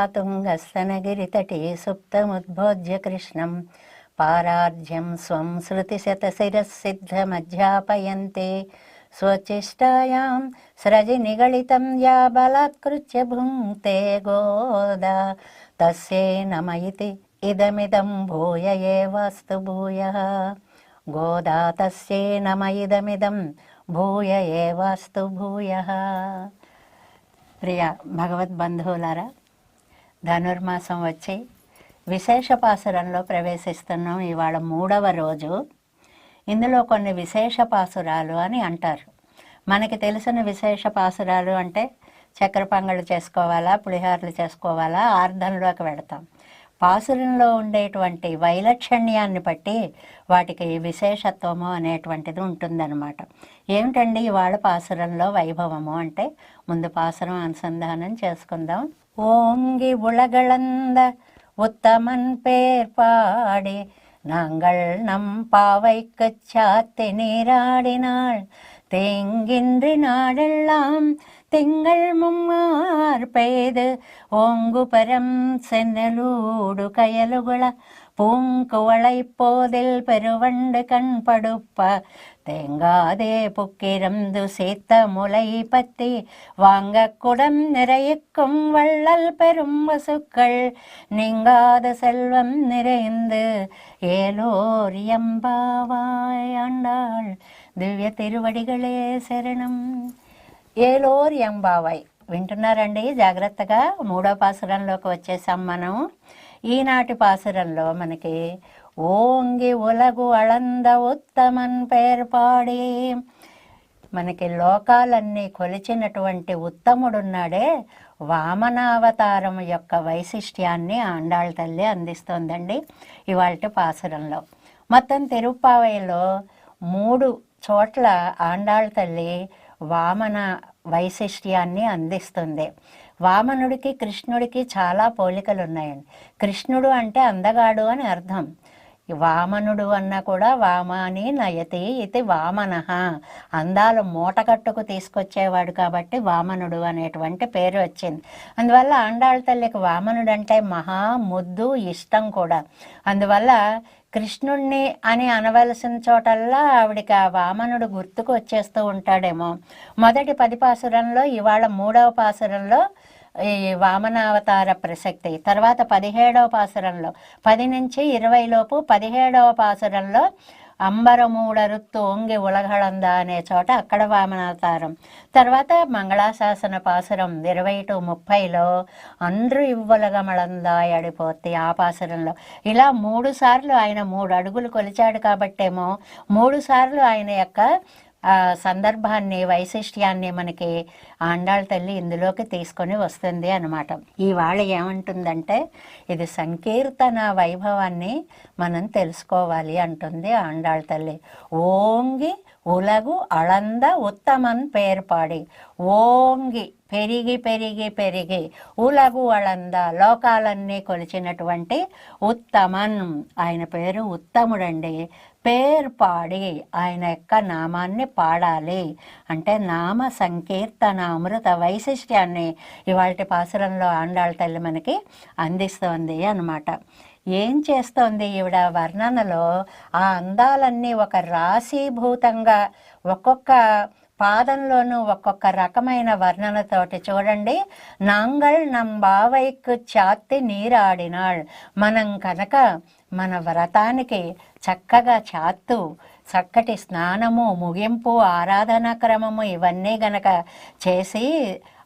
అస్మద్గురుభ్యో నమ నీళాతుంగస్తనగిరితటే సుప్తముద్బోధ్య కృష్ణం పారార్ధ్యం స్వం శృతిశతశిరసిద్ధమధ్యాపయంతే స్వచిష్టాయాం స్రజి నిగళితం యా బలాత్కృత్య భుంక్తే గోదా తస్యై నమ ఇతి ఇదమిదం భూయ ఏవాస్తు భూయः గోదా తస్యై నమ ఇదమిదం భూయ ఏవాస్తు భూయः ప్రియ భగవద్బంధువులారా ధనుర్మాసం వచ్చి విశేష పాసురంలో ప్రవేశిస్తున్నాం ఇవాళ మూడవ రోజు. ఇందులో కొన్ని విశేష పాసురాలు అని అంటారు. మనకి తెలిసిన విశేష పాసురాలు అంటే చక్కెర పొంగళ్ళు చేసుకోవాలా పులిహోరలు చేసుకోవాలా ఆర్ధంలోకి వెడతాం పాసురంలో ఉండేటువంటి వైలక్షణ్యాన్ని బట్టి వాటికి విశేషత్వము అనేటువంటిది ఉంటుందన్నమాట. ఏమిటండి ఇవాళ పాసురంలో వైభవము అంటే? ముందు పాసురం అనుసంధానం చేసుకుందాం. ஓங்கி உலகளந்த உத்தமன் பேர் பாடி நாங்கள் நம் பாவைக்கு சாத்தி நீராடினாள் தேங்கின்றி நாடெல்லாம் തിങ്കൾ മുമ്മാർ പെയ്ത് ഓങ്കുപരം സെന്നലൂടു കയലുകള പൂങ്കുവളൈപ്പോതിൽ പെരുവണ്ട് കൺപടുപ്പ തേങ്കാതെ പുക്കിരന്തു സീത്ത മുളൈ പറ്റി വാങ്ങക്കുടം നിറയിക്കും വള്ളൽ പെരും വസുക്കൾ നീങ്കാത செல்வம் நிறைந்து ஏலோர் எம்பாவாய் ஆண்டாள் திவ்ய திருவடிகளே சரணம் ఏలోర్ ఎంబావాయ్ వింటున్నారండి? జాగ్రత్తగా మూడో పాసురంలోకి వచ్చేసాం మనం. ఈనాటి పాసురంలో మనకి ఓంగి ఉలగు అళంద ఉత్తమన్ పేర్పాడి మనకి లోకాలన్నీ కొలిచినటువంటి ఉత్తముడున్నాడే వామనావతారం యొక్క వైశిష్ట్యాన్ని ఆండాళ్ళ తల్లి అందిస్తోందండి ఇవాళ పాసురంలో. మొత్తం తిరుప్పావైలో మూడు చోట్ల ఆండాళ్ళ తల్లి వామన వైశిష్ట్యాన్ని అందిస్తుంది. వామనుడికి కృష్ణుడికి చాలా పోలికలు ఉన్నాయండి కృష్ణుడు అంటే అందగాడు అని అర్థం. వామనుడు అన్న కూడా వామాని నయతి ఇది వామన. అందాలు మూటకట్టుకు తీసుకొచ్చేవాడు కాబట్టి వామనుడు అనేటువంటి పేరు వచ్చింది. అందువల్ల ఆండాళ్ళ తల్లికి వామనుడు అంటే మహా ముద్దు ఇష్టం కూడా. అందువల్ల కృష్ణుణ్ణి అని అనవలసిన చోటల్లా ఆవిడికి ఆ వామనుడు గుర్తుకు వచ్చేస్తూ ఉంటాడేమో. మొదటి పది పాసురంలో ఇవాళ మూడవ పాసురంలో ఈ వామనావతార ప్రసక్తి. తర్వాత పదిహేడవ పాసురంలో పది నుంచి ఇరవైలోపు పదిహేడవ పాసురంలో అంబరమూడరుత్తు ఒంగి ఉలగళంద అనే చోట అక్కడ వామనావతారం. తర్వాత మంగళాశాసన పాసురం ఇరవై టు ముప్పైలో అందరూ ఇవ్వలగమళందా అడిపోతే ఆ పాసురంలో. ఇలా మూడు సార్లు ఆయన మూడు అడుగులు కొలిచాడు కాబట్టేమో మూడు సార్లు ఆయన యొక్క సందర్భాన్ని వైశిష్ట్యాన్ని మనకి ఆండాళ్ళ తల్లి ఇందులోకి తీసుకొని వస్తుంది అనమాట ఇవాళ ఏమంటుందంటే ఇది సంకీర్తన వైభవాన్ని మనం తెలుసుకోవాలి అంటుంది ఆండాళ్ళ తల్లి. ఓంగి ఉలగు అళంద ఉత్తమన్ పేర్పాడి ఓంగి పెరిగి పెరిగి పెరిగి ఉలగు అళంద లోకాలన్నీ కొలిచినటువంటి ఉత్తమన్. ఆయన పేరు ఉత్తముడండి. పేరు పాడి ఆయన యొక్క నామాన్ని పాడాలి. అంటే నామ సంకీర్తన అమృత వైశిష్ట్యాన్ని ఇవాళ పాసురంలో ఆండాళ్ళ తల్లి మనకి అందిస్తోంది అన్నమాట. ఏం చేస్తోంది ఈవిడ వర్ణనలో? ఆ అందాలన్నీ ఒక రాశీభూతంగా ఒక్కొక్క పాదంలోనూ ఒక్కొక్క రకమైన వర్ణనతోటి చూడండి. నాంగల్ నం బావైకు చాత్తి నీరాడినాళ్. మనం కనుక మన వ్రతానికి చక్కగా చాత్తు చక్కటి స్నానము ముగింపు ఆరాధనా క్రమము ఇవన్నీ గనక చేసి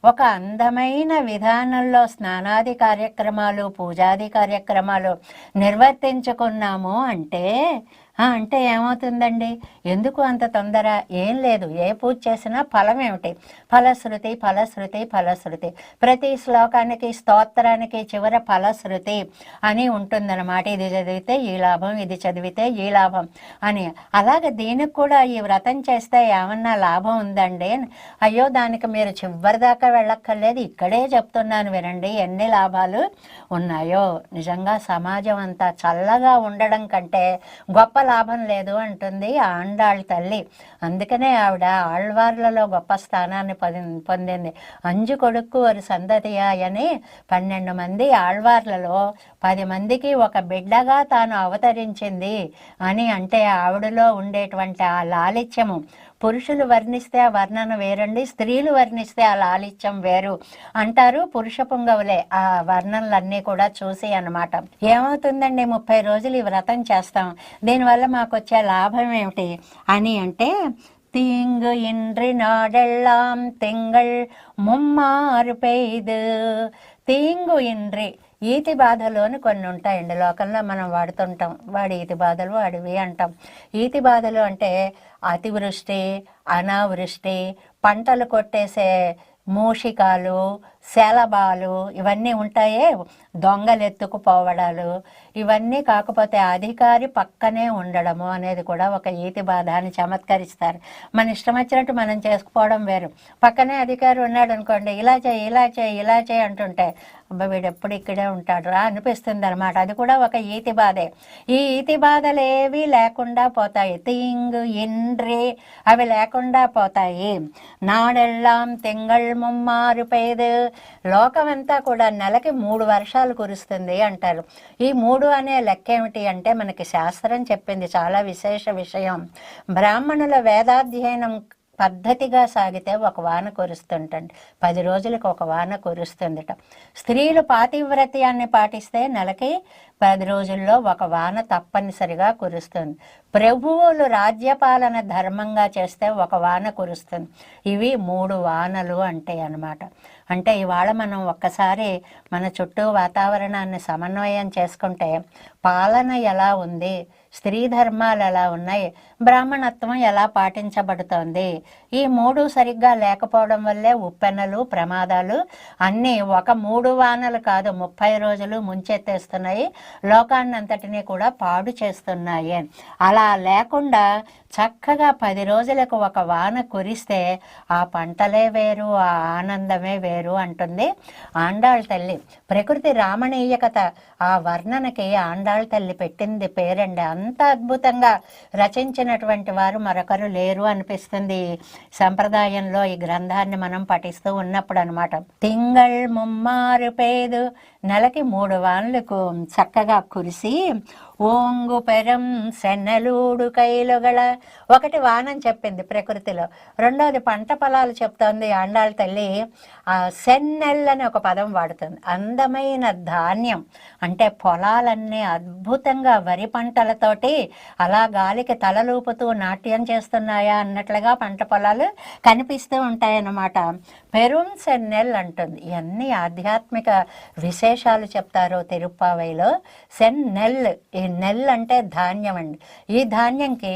ఒక అందమైన విధానంలో స్నానాది కార్యక్రమాలు పూజాది కార్యక్రమాలు నిర్వర్తించుకున్నాము అంటే అంటే ఏమవుతుందండి? ఎందుకు అంత తొందర? ఏం లేదు. ఏ పూజ చేసినా ఫలం ఏమిటి? ఫలశ్రుతి ఫలశ్రుతి ఫలశ్రుతి. ప్రతి శ్లోకానికి స్తోత్రానికి చివర ఫలశ్రుతి అని ఉంటుందన్నమాట. ఇది చదివితే ఈ లాభం ఇది చదివితే ఈ లాభం అని. అలాగే దీనికి కూడా ఈ వ్రతం చేస్తే ఏమన్నా లాభం ఉందండి? అయ్యో దానికి మీరు చివరి దాకా వెళ్ళక్కర్లేదు. ఇక్కడే చెప్తున్నాను వినండి. ఎన్ని లాభాలు ఉన్నాయో. నిజంగా సమాజం అంతా చల్లగా ఉండడం కంటే గొప్ప లాభం లేదు అంటుంది ఆ ఆండాళ్ తల్లి. అందుకనే ఆవిడ ఆళ్వార్లలో గొప్ప స్థానాన్ని పొంది- పొందింది. అంజు కొడుకు వారి సందతియాయని పన్నెండు మంది ఆళ్వార్లలో పది మందికి ఒక బిడ్డగా తాను అవతరించింది అని అంటే ఆవిడలో ఉండేటువంటి ఆ లాలిత్యము. పురుషులు వర్ణిస్తే ఆ వర్ణన వేరండి స్త్రీలు వర్ణిస్తే ఆ లాలిత్యం వేరు అంటారు పురుష పుంగవులే ఆ వర్ణనలన్నీ కూడా చూసి అన్నమాట ఏమవుతుందండి ముప్పై రోజులు ఈ వ్రతం చేస్తాం దీనివల్ల మాకు వచ్చే లాభం ఏమిటి అని అంటే தீங்கு இன்றி நாடெல்லாம் திங்கள் ముమ్మారు పెయ్దు తీంగు ఇండ్రి ఈతి బాధలోని కొన్ని ఉంటాయండి లోకంలో మనం వాడుతుంటాం. వాడి ఈతి బాధలు వాడివి అంటాం. ఈతి బాధలు అంటే అతివృష్టి అనావృష్టి పంటలు కొట్టేసే మూషికాలు శలభాలు ఇవన్నీ ఉంటాయే. దొంగలు ఎత్తుకుపోవడాలు ఇవన్నీ కాకపోతే అధికారి పక్కనే ఉండడము అనేది కూడా ఒక ఈతి బాధ అని చమత్కరిస్తారు. మన ఇష్టం వచ్చినట్టు మనం చేసుకుపోవడం వేరు. పక్కనే అధికారి ఉన్నాడు అనుకోండి ఇలా చేయి ఇలా చేయి ఇలా చేయి అంటుంటే అబ్బా వీడు ఎప్పుడు ఇక్కడే ఉంటాడు రా అనిపిస్తుంది అనమాట అది కూడా ఒక ఈతి బాధే. ఈ ఈతి బాధలు ఏవి లేకుండా పోతాయి. తింగ్ ఇండ్రి అవి లేకుండా పోతాయి. నాడెల్లాం తింగళ్ ముమ్మారు పేదు లోకమంతా కూడా నెలకి మూడు వర్షాలు కురుస్తుంది అంటారు. ఈ మూడు అనే లెక్క ఏమిటి అంటే మనకి శాస్త్రం చెప్పింది చాలా విశేష విషయం. బ్రాహ్మణుల వేదాధ్యయనం పద్ధతిగా సాగితే ఒక వాన కురుస్తుంటండి. పది రోజులకు ఒక వాన కురుస్తుందట. స్త్రీలు పాతివ్రత్యాన్ని పాటిస్తే నెలకి పది రోజుల్లో ఒక వాన తప్పనిసరిగా కురుస్తుంది. ప్రభువులు రాజ్యపాలన ధర్మంగా చేస్తే ఒక వాన కురుస్తుంది. ఇవి మూడు వానలు అంటే అన్నమాట. అంటే ఇవాళ మనం ఒక్కసారి మన చుట్టూ వాతావరణాన్ని సమన్వయం చేసుకుంటే పాలన ఎలా ఉంది? స్త్రీ ధర్మాలు ఎలా ఉన్నాయి? బ్రాహ్మణత్వం ఎలా పాటించబడుతోంది? ఈ మూడు సరిగ్గా లేకపోవడం వల్లే ఉప్పెన్నలు ప్రమాదాలు అన్నీ ఒక మూడు వానలు కాదు ముప్పై రోజులు ముంచెత్తేస్తున్నాయి. లోకాన్నంతటినీ కూడా పాడు చేస్తున్నాయి. అలా లేకుండా చక్కగా పది రోజులకు ఒక వాన కురిస్తే ఆ పంటలే వేరు ఆ ఆనందమే వేరు అంటుంది ఆండాళ్ తల్లి. ప్రకృతి రామణీయకత ఆ వర్ణనకి ఆండాళ్ తల్లి పెట్టింది పేరండి. అంత అద్భుతంగా రచించినటువంటి వారు మరొకరు లేరు అనిపిస్తుంది. సంప్రదాయంలో ఈ గ్రంథాన్ని మనం పఠిస్తూ ఉన్నప్పుడు అనమాట తింగళ్ ముమ్మారు పేదు నెలకి మూడు వాన్లకు చక్కగా కురిసి ఓంగు పెరం సెన్నెలూడు కైలుగల ఒకటి వానం చెప్పింది ప్రకృతిలో. రెండవది పంట పొలాలు చెప్తోంది ఆండాళ్ళ తల్లి. సెన్నెల్ అని ఒక పదం వాడుతుంది. అందమైన ధాన్యం. అంటే పొలాలన్నీ అద్భుతంగా వరి పంటలతోటి అలా గాలికి తలలూపుతూ నాట్యం చేస్తున్నాయా అన్నట్లుగా పంట పొలాలు కనిపిస్తూ ఉంటాయన్నమాట. పెరుం సెన్నెల్ అంటుంది. ఇవన్నీ ఆధ్యాత్మిక విశేషాలు చెప్తారు తిరుప్పావైలో. సెన్నెల్ నెల్ అంటే ధాన్యం అండి ఈ ధాన్యంకి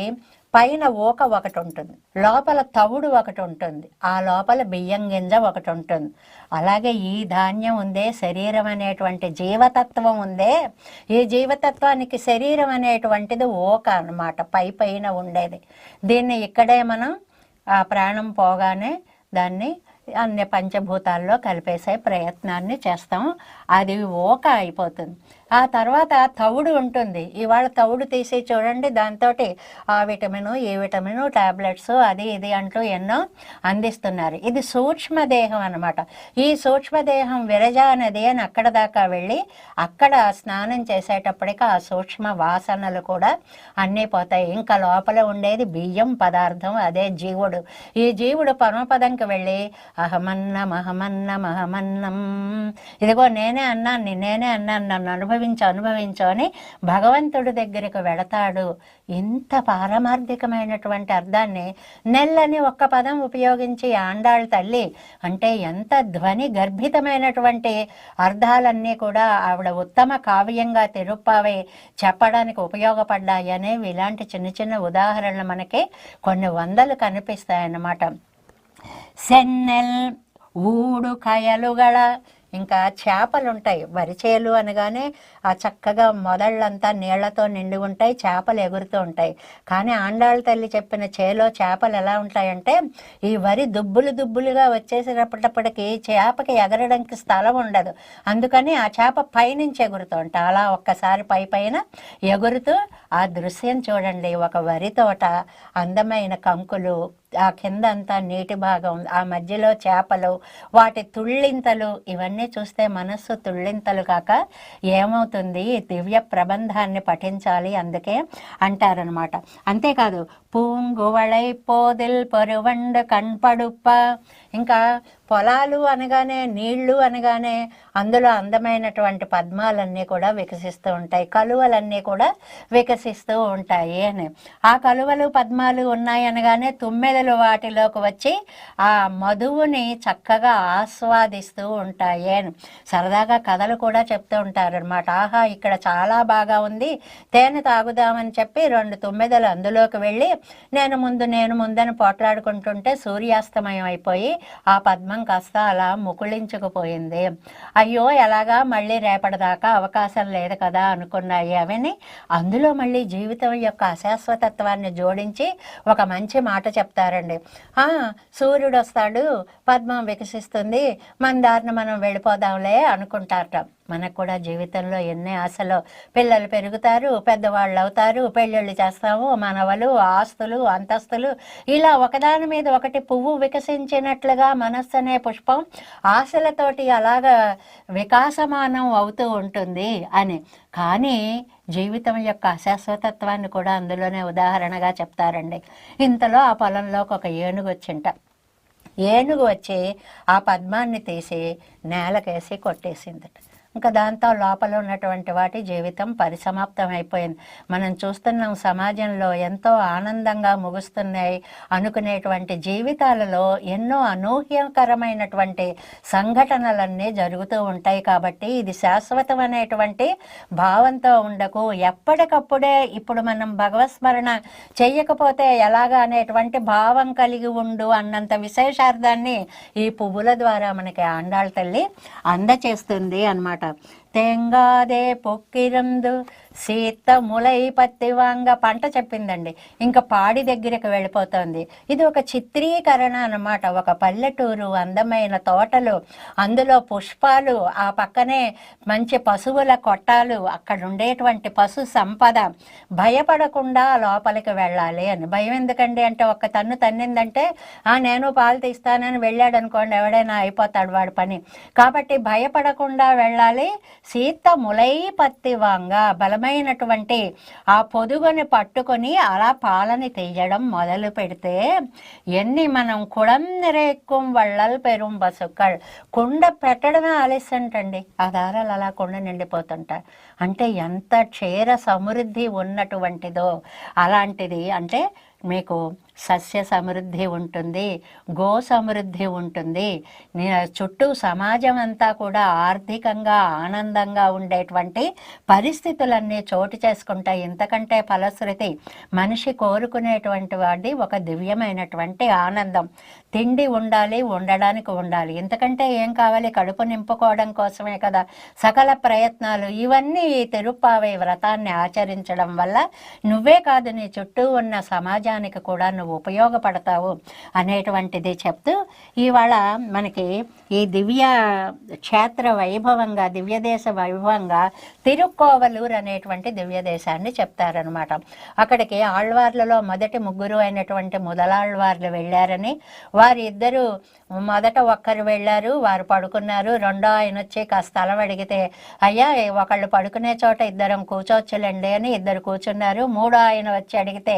పైన ఊక ఒకటి ఉంటుంది లోపల తవుడు ఒకటి ఉంటుంది ఆ లోపల బియ్యం గింజ ఒకటి ఉంటుంది అలాగే ఈ ధాన్యం ఉందే శరీరం అనేటువంటి జీవతత్వం ఉందే. ఈ జీవతత్వానికి శరీరం అనేటువంటిది ఊక అన్నమాట పై పైన ఉండేది. దీన్ని ఇక్కడే మనం ఆ ప్రాణం పోగానే దాన్ని అన్ని పంచభూతాల్లో కలిపేసే ప్రయత్నాన్ని చేస్తాం. అది ఓక అయిపోతుంది. ఆ తర్వాత తవుడు ఉంటుంది. ఇవాళ తవుడు తీసి చూడండి దాంతో ఆ విటమిను ఈ విటమిను టాబ్లెట్స్ అది ఇది అంటూ ఎన్నో అందిస్తున్నారు. ఇది సూక్ష్మదేహం అన్నమాట. ఈ సూక్ష్మదేహం విరజ నది అని అక్కడ దాకా వెళ్ళి అక్కడ స్నానం చేసేటప్పటికి ఆ సూక్ష్మ వాసనలు కూడా అన్నీ పోతాయి. ఇంకా లోపల ఉండేది బియ్యం పదార్థం అదే జీవుడు. ఈ జీవుడు పరమపదంకి వెళ్ళి అహమన్నమహమన్నమహమన్నం ఇదిగో నేనే అన్నాను నేనే అన్నాను నన్ను అనుభవించు అనుభవించు అని భగవంతుడి దగ్గరికి వెళతాడు. ఇంత పారమార్థికమైనటువంటి అర్థాన్ని నెల్లని ఒక్క పదం ఉపయోగించి ఆండాళ్ తల్లి అంటే ఎంత ధ్వని గర్భితమైనటువంటి అర్థాలన్నీ కూడా ఆవిడ ఉత్తమ కావ్యంగా తిరుప్పావై. చెప్పడానికి ఉపయోగపడ్డాయి అనేవి ఇలాంటి చిన్న చిన్న ఉదాహరణలు మనకి కొన్ని వందలు కనిపిస్తాయన్నమాట. సెన్నెల్ ఊడు కయలుగళ ఇంకా చేపలు ఉంటాయి వరిచేలు అనగానే ఆ చక్కగా మొదళ్ళంతా నీళ్ళతో నిండి ఉంటాయి చేపలు ఎగురుతూ ఉంటాయి. కానీ ఆండాళ్ళ తల్లి చెప్పిన చేలో చేపలు ఎలా ఉంటాయంటే ఈ వరి దుబ్బులు దుబ్బులుగా వచ్చేసేటప్పటికి చేపకి ఎగరడానికి స్థలం ఉండదు. అందుకని ఆ చేప పైనుంచి ఎగురుతూ ఉంటాయి. అలా ఒక్కసారి పై పైన ఎగురుతూ ఆ దృశ్యం చూడండి. ఒక వరి తోట అందమైన కంకులు ఆ కింద అంతా నీటి భాగం ఆ మధ్యలో చేపలు వాటి తుళ్ళింతలు ఇవన్నీ చూస్తే మనస్సు తుళ్ళింతలు కాక ఏమవుతుంది? దివ్య ప్రబంధాన్ని పఠించాలి అందుకే అంటారనమాట. అంతేకాదు పూంగువళై పోదిల్ పొరువండు కన్పడుప్ప ఇంకా పొలాలు అనగానే నీళ్ళు అనగానే అందులో అందమైనటువంటి పద్మాలన్నీ కూడా వికసిస్తూ ఉంటాయి. కలువలన్నీ కూడా వికసిస్తూ ఉంటాయి అని. ఆ కలువలు పద్మాలు ఉన్నాయి అనగానే తుమ్మెదలు వాటిలోకి వచ్చి ఆ మధువుని చక్కగా ఆస్వాదిస్తూ ఉంటాయి అని. సరదాగా కథలు కూడా చెప్తూ ఉంటారనమాట ఆహా ఇక్కడ చాలా బాగా ఉంది. తేనె తాగుదామని చెప్పి రెండు తుమ్మెదలు అందులోకి వెళ్ళి నేను ముందు నేను ముందని పోట్లాడుకుంటుంటే సూర్యాస్తమయం అయిపోయి ఆ పద్మం కాస్త అలా ముకుళించుకుపోయింది. అయ్యో ఎలాగా మళ్ళీ రేపటిదాకా అవకాశం లేదు కదా అనుకున్నాయి అవని అందులో మళ్ళీ జీవితం యొక్క అశాశ్వతత్వాన్ని జోడించి ఒక మంచి మాట చెప్తారండి. "ఆ, సూర్యుడు వస్తాడు పద్మం వికసిస్తుంది మన దారిన మనం వెళ్ళిపోదాంలే అనుకుంటారట. మనకు కూడా జీవితంలో ఎన్ని ఆశలు పిల్లలు పెరుగుతారు పెద్దవాళ్ళు అవుతారు పెళ్ళిళ్ళు చేస్తాము మనవలు ఆస్తులు అంతస్తులు ఇలా ఒకదాని మీద ఒకటి పువ్వు వికసించినట్లుగా మనస్సు అనే పుష్పం ఆశలతోటి అలాగా వికాసమానం అవుతూ ఉంటుంది అని. కానీ జీవితం యొక్క అశాశ్వతత్వాన్ని కూడా అందులోనే ఉదాహరణగా చెప్తారండి. ఇంతలో ఆ పొలంలోకి ఒక ఏనుగు వచ్చింట. ఏనుగు వచ్చి ఆ పద్మాన్ని తీసి నేలకేసి కొట్టేసిందట. ఇంకా దాంతో లోపల ఉన్నటువంటి వాటి జీవితం పరిసమాప్తం అయిపోయింది మనం చూస్తున్నాం సమాజంలో ఎంతో ఆనందంగా ముగుస్తున్నాయి అనుకునేటువంటి జీవితాలలో ఎన్నో అనూహ్యకరమైనటువంటి సంఘటనలన్నీ జరుగుతూ ఉంటాయి కాబట్టి ఇది శాశ్వతం అనేటువంటి భావంతో ఉండకు. ఎప్పటికప్పుడే ఇప్పుడు మనం భగవత్స్మరణ చేయకపోతే ఎలాగా అనేటువంటి భావం కలిగి ఉండు అన్నంత విశేషార్థాన్ని ఈ పువ్వుల ద్వారా మనకి ఆండాళ్ళ తల్లి అందచేస్తుంది പാട്ടാണ് തേങ്കാതെ പൊക്കിരന്തു సీత ములై పత్తి వాంగ పంట చెప్పిందండి. ఇంకా పాడి దగ్గరికి వెళ్ళిపోతుంది. ఇది ఒక చిత్రీకరణ అన్నమాట. ఒక పల్లెటూరు అందమైన తోటలు అందులో పుష్పాలు ఆ పక్కనే మంచి పశువుల కొట్టాలు అక్కడ ఉండేటువంటి పశు సంపద. భయపడకుండా లోపలికి వెళ్ళాలి అని. భయం ఎందుకండి అంటే ఒక్క తన్ను తన్నిందంటే ఆ నేను పాలు తీస్తానని వెళ్ళాడు అనుకోండి ఎవడైనా అయిపోతాడు వాడి పని. కాబట్టి భయపడకుండా వెళ్ళాలి. సీత ములై పత్తి వాంగ బలమైనటువంటి ఆ పొదుగుని పట్టుకొని అలా పాలని తీయడం మొదలు పెడితే ఎన్ని మనం కుడం నిరేక్కుం వళ్ళల్ పెరుం బసుక్కల్ కుండ పెట్టడమే ఆలస్యంటండి. ఆ దారాలు అలా కుండ నిండిపోతుంటాయి. అంటే ఎంత క్షీర సమృద్ధి ఉన్నటువంటిదో అలాంటిది. అంటే మీకు సస్య సమృద్ధి ఉంటుంది గో సమృద్ధి ఉంటుంది. చుట్టూ సమాజం అంతా కూడా ఆర్థికంగా ఆనందంగా ఉండేటువంటి పరిస్థితులన్నీ చోటు చేసుకుంటాయి. ఇంతకంటే ఫలశ్రుతి మనిషి కోరుకునేటువంటి వాడి ఒక దివ్యమైనటువంటి ఆనందం. తిండి ఉండాలి ఉండడానికి ఉండాలి. ఇంతకంటే ఏం కావాలి? కడుపు నింపుకోవడం కోసమే కదా. సకల ప్రయత్నాలు. ఇవన్నీ ఈ తిరుప్పావై వ్రతాన్ని ఆచరించడం వల్ల నువ్వే కాదు నీ చుట్టూ ఉన్న సమాజానికి కూడా నువ్వు ఉపయోగపడతావు అనేటువంటిది చెప్తూ ఇవాళ మనకి ఈ దివ్య క్షేత్ర వైభవంగా దివ్యదేశ వైభవంగా తిరుక్కోవలూరు అనేటువంటి దివ్యదేశాన్ని చెప్తారనమాట అక్కడికి ఆళ్వార్లలో మొదటి ముగ్గురు అయినటువంటి ముదలాళ్వార్లు వెళ్ళారని వారిద్దరూ మొదట ఒక్కరు వెళ్ళారు వారు పడుకున్నారు. రెండో ఆయన వచ్చి కాస్త స్థలం అడిగితే అయ్యా ఒకళ్ళు పడుకునే చోట ఇద్దరం కూర్చోవచ్చులేండి అని ఇద్దరు కూర్చున్నారు. మూడో ఆయన వచ్చి అడిగితే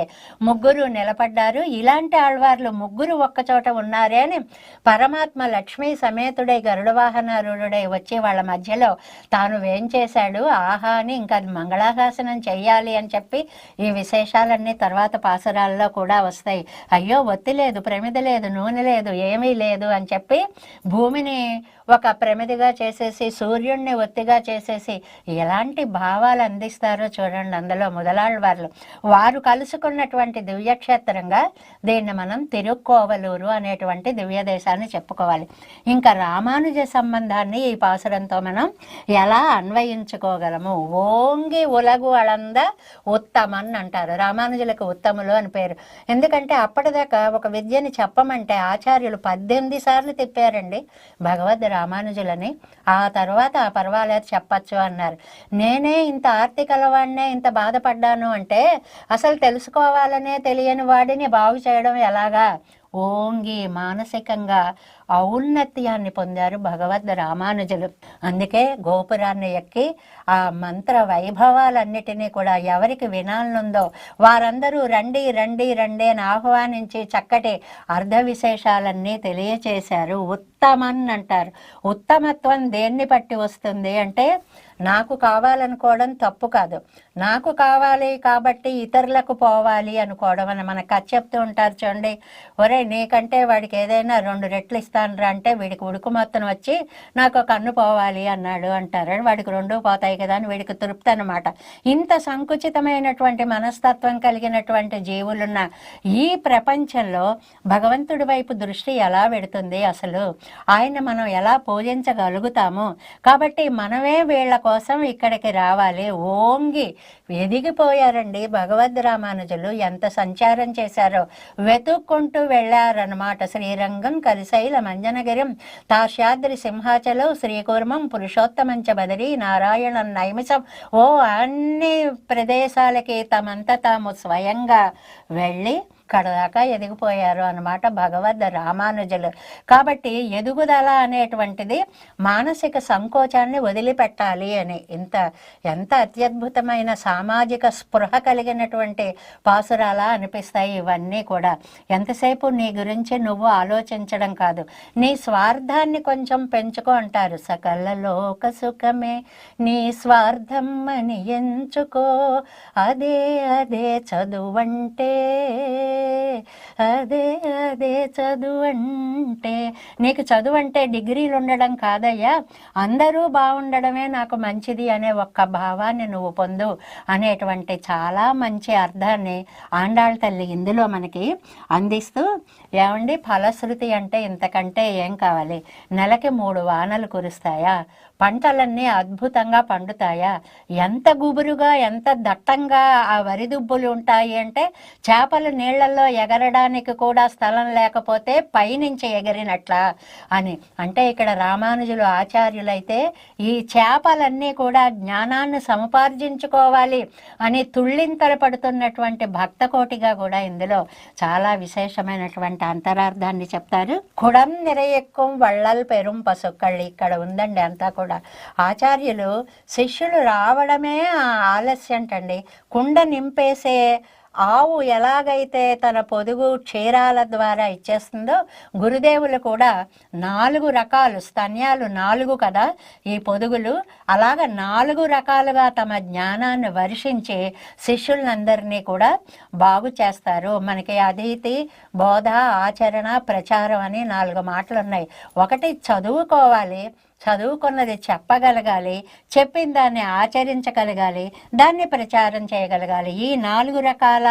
ముగ్గురు నిలబడ్డారు ఇలాంటి ఆళ్వార్లు ముగ్గురు ఒక్కచోట ఉన్నారే అని పరమాత్మ లక్ష్మీ సమేతుడై గరుడ వాహనారుడై వచ్చి వాళ్ళ మధ్యలో తాను ఏం చేశాడు? ఆహా అని ఇంకా అది మంగళాశాసనం చెయ్యాలి అని చెప్పి ఈ విశేషాలన్నీ తర్వాత పాసరాల్లో కూడా వస్తాయి. అయ్యో ఒత్తి లేదు ప్రమిద లేదు నూనె లేదు ఏమీ లేదు అని చెప్పి భూమిని ఒక ప్రమిదిగా చేసేసి సూర్యుడిని ఒత్తిగా చేసేసి ఎలాంటి భావాలు అందిస్తారో చూడండి అందులో మొదలాళ్ళ వారు. వారు కలుసుకున్నటువంటి దివ్యక్షేత్రంగా దీన్ని మనం తిరుక్కోవలూరు అనేటువంటి దివ్య దేశాన్ని చెప్పుకోవాలి. ఇంకా రామానుజ సంబంధాన్ని ఈ పాసురంతో మనం ఎలా అన్వయించుకోగలము? ఓంగి ఉలగు అళంద ఉత్తమన్ అంటారు. రామానుజులకు ఉత్తములు అని పేరు. ఎందుకంటే అప్పటిదాకా ఒక విద్యని చెప్పమంటే ఆచార్యులు పద్దెనిమిది సార్లు తిప్పారండి. భగవద్ రామానుజులని. ఆ తర్వాత ఆ పర్వాలేదు చెప్పచ్చు అన్నారు. నేనే ఇంత ఆర్తికలవాడినే ఇంత బాధపడ్డాను అంటే అసలు తెలుసుకోవాలనే తెలియని వాడిని బాగు చేయడం ఎలాగా? ఓంగి మానసికంగా ఔన్నత్యాన్ని పొందారు భగవద్ రామానుజులు. అందుకే గోపురాన్ని ఎక్కి ఆ మంత్ర వైభవాలన్నిటినీ కూడా ఎవరికి వినాలనుందో వారందరూ రండి రండి రండి అని ఆహ్వానించి చక్కటి అర్ధ విశేషాలన్నీ తెలియచేశారు. ఉత్తమన్ అంటారు ఉత్తమత్వం దేన్ని బట్టి వస్తుంది అంటే నాకు కావాలనుకోవడం తప్పు కాదు. నాకు కావాలి కాబట్టి ఇతరులకు పోవాలి అనుకోవడం అని మన కథ చెప్తూ ఉంటారు చూడండి. ఒరే నీకంటే వాడికి ఏదైనా రెండు రెట్లు ఇస్తానురా అంటే వీడికి ఉడుకు మొత్తం వచ్చి నాకు ఒక కన్ను పోవాలి అన్నాడు అంటారు. వాడికి రెండు పోతాయి కదా అని వీడికి తృప్తి అనమాట ఇంత సంకుచితమైనటువంటి మనస్తత్వం కలిగినటువంటి జీవులున్న ఈ ప్రపంచంలో భగవంతుడి వైపు దృష్టి ఎలా పెడుతుంది అసలు? ఆయన మనం ఎలా పూజించగలుగుతాము? కాబట్టి మనమే వీళ్ళ కోసం ఇక్కడికి రావాలి. ఓంగి ఎదిగిపోయారండి భగవద్ రామానుజులు. ఎంత సంచారం చేశారో వెతుక్కుంటూ వెళ్ళారనమాట శ్రీరంగం కలిశైల మంజనగిరం తాశాద్రి సింహాచలం శ్రీకూర్మం పురుషోత్తమంచ బదిరి నారాయణ నైమిషం. ఓ అన్ని ప్రదేశాలకి తమంతా తాము స్వయంగా వెళ్ళి ఇక్కడ దాకా ఎదిగిపోయారు అన్నమాట భగవద్ రామానుజులు. కాబట్టి ఎదుగుదల అనేటువంటిది మానసిక సంకోచాన్ని వదిలిపెట్టాలి అని. ఇంత ఎంత అత్యద్భుతమైన సామాజిక స్పృహ కలిగినటువంటి పాసురాలా అనిపిస్తాయి ఇవన్నీ కూడా. ఎంతసేపు నీ గురించి నువ్వు ఆలోచించడం కాదు. నీ స్వార్థాన్ని కొంచెం పెంచుకో అంటారు. సకల లోక సుఖమే నీ స్వార్థం అని ఎంచుకో. అదే అదే చదువంటే అదే అదే చదువు అంటే నీకు చదువు అంటే డిగ్రీలు ఉండడం కాదయ్యా. అందరూ బాగుండడమే నాకు మంచిది అనే ఒక్క భావాన్ని నువ్వు పొందు అనేటువంటి చాలా మంచి అర్థాన్ని ఆండాళ్ళ తల్లి ఇందులో మనకి అందిస్తూ ఏమండి ఫలశ్రుతి అంటే ఇంతకంటే ఏం కావాలి? నెలకి మూడు వానలు కురుస్తాయా? పంటలన్నీ అద్భుతంగా పండుతాయా? ఎంత గుబురుగా ఎంత దట్టంగా ఆ వరి దుబ్బులు ఉంటాయి అంటే చేపలు నీళ్ళలో ఎగరడానికి కూడా స్థలం లేకపోతే పైనుంచి ఎగిరినట్లా అని. అంటే ఇక్కడ రామానుజులు ఆచార్యులైతే ఈ చేపలన్నీ కూడా జ్ఞానాన్ని సముపార్జించుకోవాలి అని తుళ్ళింతలు పడుతున్నటువంటి భక్త కోటిగా కూడా ఇందులో చాలా విశేషమైనటువంటి అంతరార్థాన్ని చెప్తారు. కుడం నిరయెక్కం వళ్ళల్ పెరుం పసుక్కళ్ళు ఇక్కడ ఉందండి అంతా కూడా. ఆచార్యులు శిష్యులు రావడమే ఆలస్యంటండి. కుండ నింపేసే ఆవు ఎలాగైతే తన పొదుగు క్షీరాల ద్వారా ఇచ్చేస్తుందో గురుదేవులు కూడా నాలుగు రకాలు స్తన్యాలు నాలుగు కదా ఈ పొదుగులు. అలాగ నాలుగు రకాలుగా తమ జ్ఞానాన్ని వర్షించి శిష్యులందరినీ కూడా బాగు చేస్తారు. మనకి అదితి బోధ ఆచరణ ప్రచారం అని నాలుగు మాటలు ఉన్నాయి ఒకటి చదువుకోవాలి. చదువుకున్నది చెప్పగలగాలి చెప్పిన దాన్ని ఆచరించగలగాలి దాన్ని ప్రచారం చేయగలగాలి. ఈ నాలుగు రకాల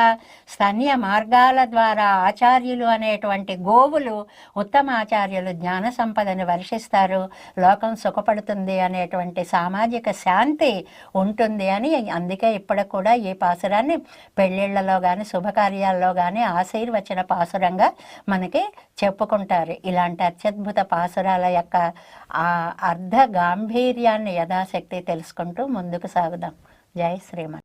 స్తన్య మార్గాల ద్వారా ఆచార్యులు అనేటువంటి గోవులు ఉత్తమ ఆచార్యులు జ్ఞాన సంపదని వర్షిస్తారు లోకం సుఖపడుతుంది అనేటువంటి సామాజిక శాంతి ఉంటుంది అని అందుకే ఇప్పటికి కూడా ఈ పాసురాన్ని పెళ్ళిళ్ళలో కానీ శుభకార్యాల్లో కానీ ఆశీర్వచన పాసురంగా మనకి చెప్పుకుంటారు. ఇలాంటి అత్యద్భుత పాసురాల యొక్క అర్ధ గాంభీర్యాన్ని యథాశక్తి తెలుసుకుంటూ ముందుకు సాగుదాం. జై శ్రీమన్